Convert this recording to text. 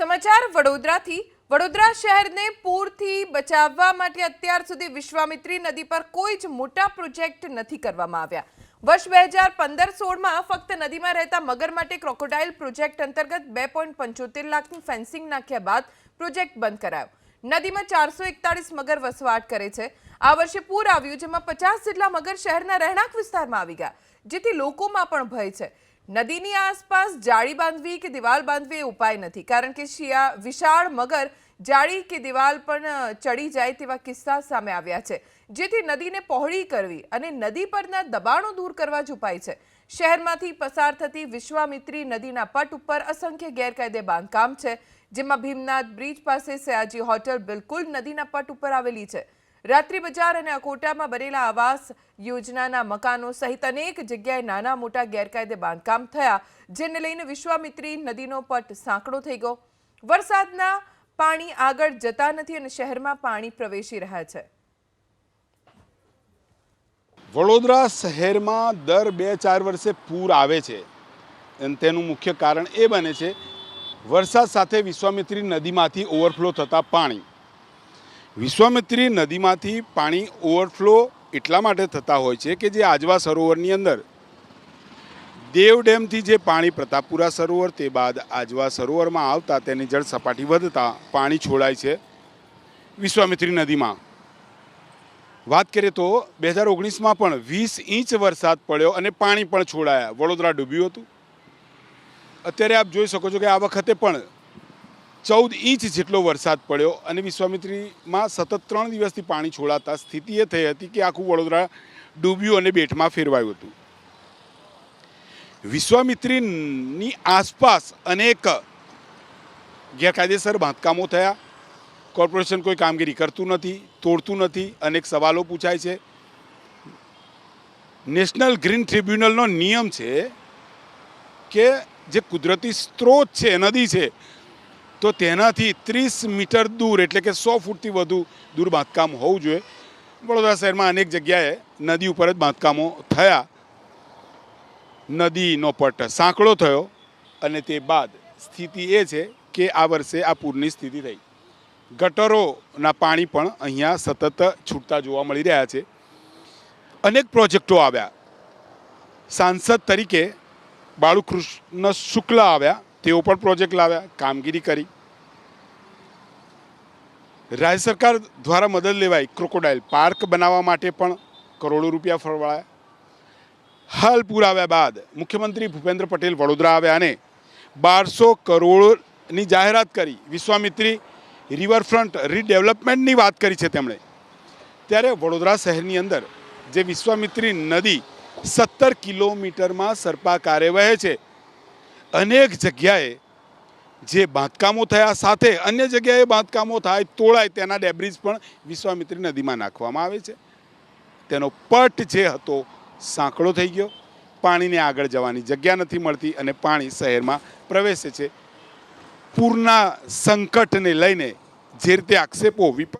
સમાચાર વડોદરાથી. વડોદરા શહેરને પૂરથી બચાવવા માટે અત્યાર સુધી વિશ્વામિત્રી નદી પર કોઈ જ મોટા પ્રોજેક્ટ નથી કરવામાં આવ્યા. વર્ષ બે હજાર પંદર સોળમાં ફક્ત નદીમાં રહેતા મગર માટે ક્રોકોડાઇલ પ્રોજેક્ટ અંતર્ગત બે પોઈન્ટ પંચોતેર લાખની ફેન્સિંગ નાખ્યા બાદ પ્રોજેક્ટ બંધ કરાયો. નદીમાં ચારસો એકતાળીસ મગર વસવાટ કરે છે. આ વર્ષે પૂર આવ્યું, જેમાં પચાસ જેટલા મગર શહેરના રહેણાંક વિસ્તારમાં આવી ગયા, જેથી લોકોમાં પણ ભય છે. નદીની આસપાસ જાળી બાંધવી કે દિવાલ બાંધવી એ ઉપાય નથી. કારણ કે શિયા વિશાળ મગર જાળી કે દિવાલ પણ ચડી જાય તેવા કિસ્સા સામે આવ્યા છે. જેથી નદીને પહોળી કરવી અને નદી પરના દબાણો દૂર કરવા જ ઉપાય છે. શહેરમાંથી પસાર થતી વિશ્વામિત્રી નદીના પટ ઉપર અસંખ્ય ગેરકાયદે બાંધકામ છે, જેમાં ભીમનાથ બ્રિજ પાસે સયાજી હોટલ બિલકુલ નદીના પટ ઉપર આવેલી છે. રાત્રિ બજાર અને અકોટામાં બનેલા આવાસ યોજનાના મકાનો સહિત અનેક જગ્યાએ નાના મોટા ગેરકાયદે બાંધકામ થયા, જેને લઈને વિશ્વામિત્રી નદીનો પટ સાંકડો થઈ ગયો. વરસાદના પાણી આગળ જતા નથી અને શહેરમાં પાણી પ્રવેશી રહ્યા છે. વડોદરા શહેરમાં દર બે ચાર વર્ષે પૂર આવે છે. અને તેનું મુખ્ય કારણ એ બને છે, વરસાદ સાથે વિશ્વામિત્રી નદીમાંથી ઓવરફ્લો થતા પાણી. વિશ્વામિત્રી નદીમાંથી પાણી ઓવરફ્લો એટલા માટે થતા હોય છે કે જે આજવા સરોવરની અંદર. દેવ ડેમથી જે પાણી પ્રતાપપુરા સરોવર તે બાદ આજવા સરોવરમાં આવતા તેની જળ સપાટી વધતા પાણી છોડાય છે વિશ્વામિત્રી નદીમાં. વાત કરીએ તો બે હજાર ઓગણીસમાં પણ વીસ ઇંચ વરસાદ પડ્યો અને પાણી પણ છોડાયા. વડોદરા ડૂબ્યું હતું. અત્યારે આપ જોઈ શકો છો કે આ વખતે પણ ચૌદ ઇંચ જેટલો વરસાદ પડ્યો અને વિશ્વામિત્રીમાં સતત ત્રણ દિવસથી પાણી છોડાતા સ્થિતિ એ થઈ હતી કે આખું વડોદરા ડૂબ્યું અને બેટમાં ફેરવાયું હતું. વિશ્વામિત્રીની આસપાસ અનેક ગેરકાયદેસર બાંધકામો થયા. કોર્પોરેશન કોઈ કામગીરી કરતું નથી, તોડતું નથી, અનેક સવાલો પૂછાય છે. નેશનલ ગ્રીન ટ્રિબ્યુનલનો નિયમ છે કે જે કુદરતી સ્ત્રોત છે, નદી છે તો તેનાથી ત્રીસ મીટર દૂર, એટલે કે સો ફૂટથી વધુ દૂર બાંધકામ હોવું જોઈએ. વડોદરા શહેરમાં અનેક જગ્યાએ નદી ઉપર જ બાંધકામો થયા. નદીનો પટ સાંકળો થયો અને તે બાદ સ્થિતિ એ છે કે આ વર્ષે આ પૂરની સ્થિતિ થઈ. ગટરોના પાણી પણ અહીંયા સતત છૂટતા જોવા મળી રહ્યા છે. અનેક પ્રોજેક્ટો આવ્યા. સાંસદ તરીકે બાળુકૃષ્ણ શુક્લા આવ્યા. તેઓ પણ પ્રોજેક્ટ લાવ્યા, કામગીરી કરી. રાજ્ય સરકાર દ્વારા મદદ લેવાઈ ક્રોકોડાઇલ પાર્ક બનાવવા માટે પણ કરોડો રૂપિયા ફળવાયા હાલ પૂર આવ્યા બાદ મુખ્યમંત્રી ભૂપેન્દ્ર પટેલ વડોદરા આવ્યા અને બારસો કરોડની જાહેરાત કરી. વિશ્વામિત્રી રિવરફ્રન્ટ રીડેવલપમેન્ટની વાત કરી છે તેમણે. ત્યારે વડોદરા શહેરની અંદર જે વિશ્વામિત્રી નદી સત્તર કિલોમીટરમાં સર્પાકારે વહે છે અનેક જગ્યાએ જે બાંધકામો થયા સાથે અન્ય જગ્યાએ બાંધકામો થાય, તોળાય તેના ડેબ્રિજ પણ વિશ્વામિત્રી નદીમાં નાખવામાં આવે છે. તેનો પટ જે હતો સાંકડો થઈ ગયો. પાણીને આગળ જવાની જગ્યા નથી મળતી અને પાણી શહેરમાં પ્રવેશે છે. પૂરના સંકટને લઈને જે રીતે આક્ષેપો વિપ